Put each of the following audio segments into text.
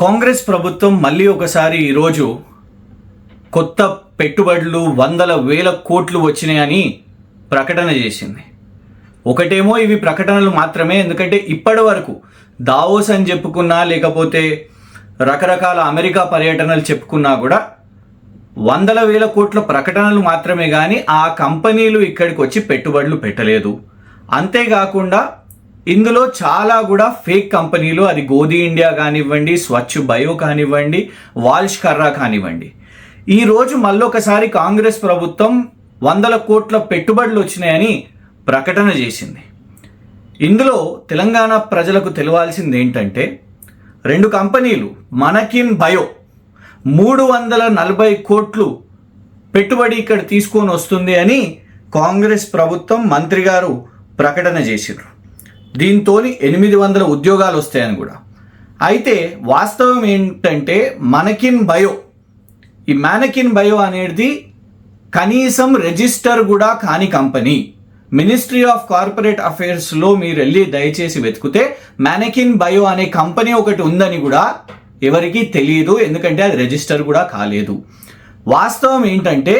కాంగ్రెస్ ప్రభుత్వం మళ్ళీ ఒకసారి ఈరోజు కొత్త పెట్టుబడులు వందల వేల కోట్లు వచ్చినాయని ప్రకటన చేసింది. ఒకటేమో ఇవి ప్రకటనలు మాత్రమే ఎందుకంటే ఇప్పటి వరకు దావోస్ అని చెప్పుకున్నా లేకపోతే రకరకాల అమెరికా పర్యటనలు చెప్పుకున్నా కూడా వందల వేల కోట్ల ప్రకటనలు మాత్రమే కానీ ఆ కంపెనీలు ఇక్కడికి వచ్చి పెట్టుబడులు పెట్టలేదు. అంతేకాకుండా ఇందులో చాలా కూడా ఫేక్ కంపెనీలు అది గోధి ఇండియా కానివ్వండి స్వచ్ఛ బయో కానివ్వండి వాల్ష్ కర్రా కానివ్వండి. ఈరోజు మళ్ళొకసారి కాంగ్రెస్ ప్రభుత్వం వందల కోట్ల పెట్టుబడులు వచ్చినాయని ప్రకటన చేసింది. ఇందులో తెలంగాణ ప్రజలకు తెలియాల్సింది ఏంటంటే రెండు కంపెనీలు మనకిన్ బయో మూడు వందల నలభై కోట్లు పెట్టుబడి ఇక్కడ తీసుకొని వస్తుంది అని కాంగ్రెస్ ప్రభుత్వం మంత్రి గారు ప్రకటన చేశారు దీంతో ఎనిమిది వందల ఉద్యోగాలు వస్తాయని కూడా. అయితే వాస్తవం ఏంటంటే మనకిన్ బయో ఈ మ్యానకిన్ బయో అనేది కనీసం రిజిస్టర్ కూడా కాని కంపెనీ. మినిస్ట్రీ ఆఫ్ కార్పొరేట్ అఫైర్స్లో మీరు వెళ్ళి దయచేసి వెతికితే మ్యానకిన్ బయో అనే కంపెనీ ఒకటి ఉందని కూడా ఎవరికీ తెలియదు ఎందుకంటే అది రిజిస్టర్ కూడా కాలేదు. వాస్తవం ఏంటంటే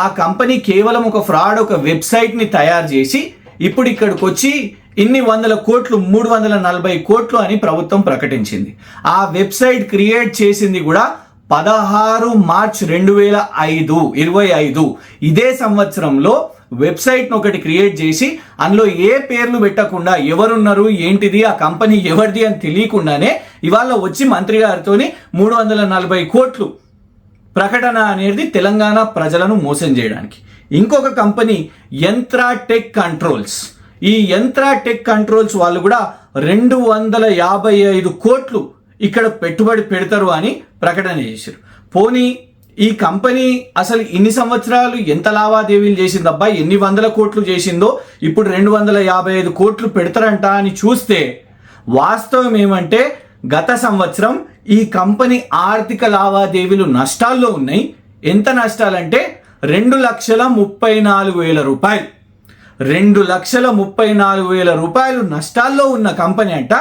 ఆ కంపెనీ కేవలం ఒక ఫ్రాడ్ ఒక వెబ్సైట్ని తయారు చేసి ఇప్పుడు ఇక్కడికి వచ్చి ఇన్ని వందల కోట్లు మూడు వందల నలభై కోట్లు అని ప్రభుత్వం ప్రకటించింది. ఆ వెబ్సైట్ క్రియేట్ చేసింది కూడా పదహారు మార్చ్ రెండు వేల ఐదు ఇరవై ఐదు. ఇదే సంవత్సరంలో వెబ్సైట్ను ఒకటి క్రియేట్ చేసి అందులో ఏ పేర్లు పెట్టకుండా ఎవరున్నారు ఏంటిది ఆ కంపెనీ ఎవరిది అని తెలియకుండానే ఇవాళ వచ్చి మంత్రి గారితోని మూడు వందల నలభై కోట్లు ప్రకటన అనేది తెలంగాణ ప్రజలను మోసం చేయడానికి. ఇంకొక కంపెనీ యంత్రా టెక్ కంట్రోల్స్. ఈ యంత్రాటెక్ కంట్రోల్స్ వాళ్ళు కూడా రెండు వందల యాభై ఐదు కోట్లు ఇక్కడ పెట్టుబడి పెడతారు అని ప్రకటన చేశారు. పోనీ ఈ కంపెనీ అసలు ఇన్ని సంవత్సరాలు ఎంత లావాదేవీలు చేసిందబ్బా ఎన్ని వందల కోట్లు చేసిందో? ఇప్పుడు రెండు వందల యాభై ఐదు కోట్లు పెడతారంట అని చూస్తే వాస్తవం ఏమంటే గత సంవత్సరం ఈ కంపెనీ ఆర్థిక లావాదేవీలు నష్టాల్లో ఉన్నాయి. ఎంత నష్టాలంటే రెండు లక్షల ముప్పై నాలుగు వేల రూపాయలు. రెండు లక్షల ముప్పై నాలుగు వేల రూపాయలు నష్టాల్లో ఉన్న కంపెనీ అంట.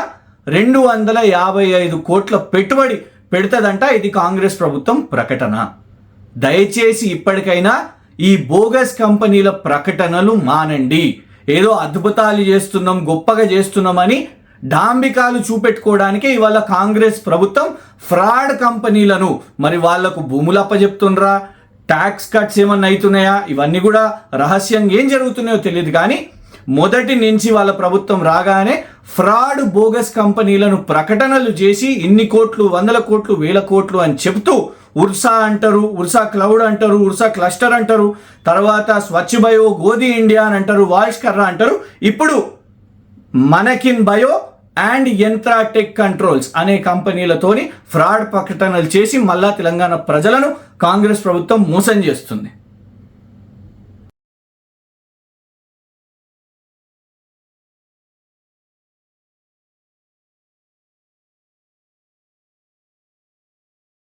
రెండు వందల యాభై ఐదు కోట్ల పెట్టుబడి పెడుతుందంట ఇది కాంగ్రెస్ ప్రభుత్వం ప్రకటన. దయచేసి ఇప్పటికైనా ఈ బోగస్ కంపెనీల ప్రకటనలు మానండి. ఏదో అద్భుతాలు చేస్తున్నాం గొప్పగా చేస్తున్నామని డాంబికాలు చూపెట్టుకోవడానికే ఇవాళ కాంగ్రెస్ ప్రభుత్వం ఫ్రాడ్ కంపెనీలను మరి వాళ్ళకు భూములు అప్పజెప్తుండ్రా? ట్యాక్స్ కట్స్ ఏమన్నా అవుతున్నాయా? ఇవన్నీ కూడా రహస్యంగా ఏం జరుగుతున్నాయో తెలియదు కానీ మొదటి నుంచి వాళ్ళ ప్రభుత్వం రాగానే ఫ్రాడ్ బోగస్ కంపెనీలను ప్రకటనలు చేసి ఇన్ని కోట్లు వందల కోట్లు వేల కోట్లు అని చెప్తూ ఉర్సా అంటారు ఉర్సా క్లౌడ్ అంటారు ఉర్సా క్లస్టర్ అంటారు తర్వాత స్వచ్ఛ బయో గోధి ఇండియా అని అంటారు వాయిస్ కర్రా అంటారు. ఇప్పుడు మనకిన్ బయో అండ్ యంత్రాటెక్ కంట్రోల్స్ అనే కంపెనీలతోని ఫ్రాడ్ ప్రకటనలు చేసి మళ్ళా తెలంగాణ ప్రజలను కాంగ్రెస్ ప్రభుత్వం మోసం చేస్తుంది.